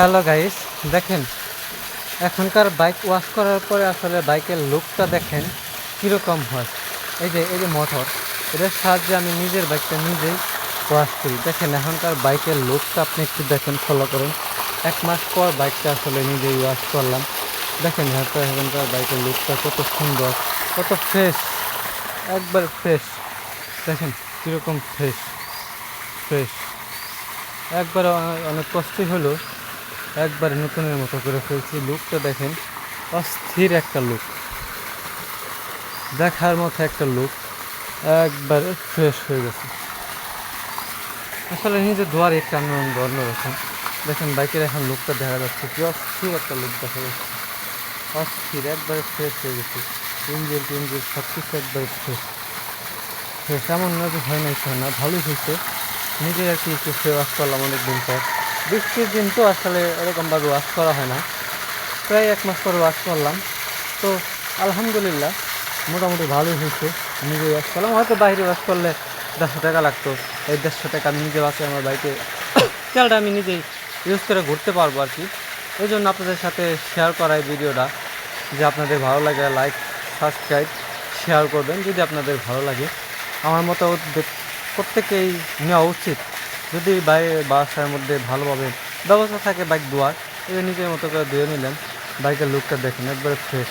Hello guys, দেখেন, এখনকার bike wash করার পরে আসলে বাইকের লুকটা দেখেন কীরকম হয়। এই যে এই যে মোটর এটার সাহায্যে আমি নিজের বাইকটা নিজেই ওয়াশ করি। দেখেন, এখনকার বাইকের লুকটা আপনি একটু দেখেন ফলো করুন। এক মাস পর বাইকটা আসলে নিজেই ওয়াশ করলাম। দেখেন হয়তো এখনকার বাইকের লুকটা কত সুন্দর, কত ফ্রেশ একবার ফ্রেশ দেখেন, কীরকম ফ্রেশ ফ্রেশ একবার অনেক কষ্টই হলো একবারে নতুনের মতো করে ফেলছি। লুকটা দেখেন, অস্থির একটা লুক। দেখার মতো একটা লুক। একবারে ফ্রেশ হয়ে গেছে। আসলে নিজের ধোয়ার একটা আনন্দ, অন্যরকম। দেখেন বাইকের এখন লুকটা দেখা যাচ্ছে কি অস্থির একটা লুক দেখা যাচ্ছে। অস্থির, একবারে ফ্রেশ হয়ে গেছে। ইঞ্জিন টিঞ্জিন সব কিছু একবারে ফ্রেশ ফ্রেশ এমন না যে হয় না হয় না, ভালোই হয়েছে। নিজে আর কি একটু ওয়াশ করলাম অনেক দিন পর। বৃষ্টির দিন তো আসলে এরকমভাবে ওয়াশ করা হয় না। প্রায় এক মাস পর ওয়াশ করলাম। তো আলহামদুলিল্লাহ, মোটামুটি ভালোই হয়েছে। নিজে ওয়াশ করলাম, হয়তো বাইরে ওয়াশ করলে দেড়শো টাকা লাগতো। এই দেড়শো টাকা আমি নিজে ওয়াশে আমার বাইকে তেলটা আমি নিজেই ইউজ করে ঘুরতে পারব আর কি। এই জন্য আপনাদের সাথে শেয়ার করা এই ভিডিওটা। যে আপনাদের ভালো লাগে লাইক সাবস্ক্রাইব শেয়ার করবেন। যদি আপনাদের ভালো লাগে, আমার মতো প্রত্যেকেই নেওয়া উচিত। যদি বাইরে বাসার মধ্যে ভালোভাবে ব্যবস্থা থাকে বাইক ধোয়ার নিজের মতো করে ধুয়ে নিলেন। বাইকের লুকটা দেখেন, একবারে ফ্রেশ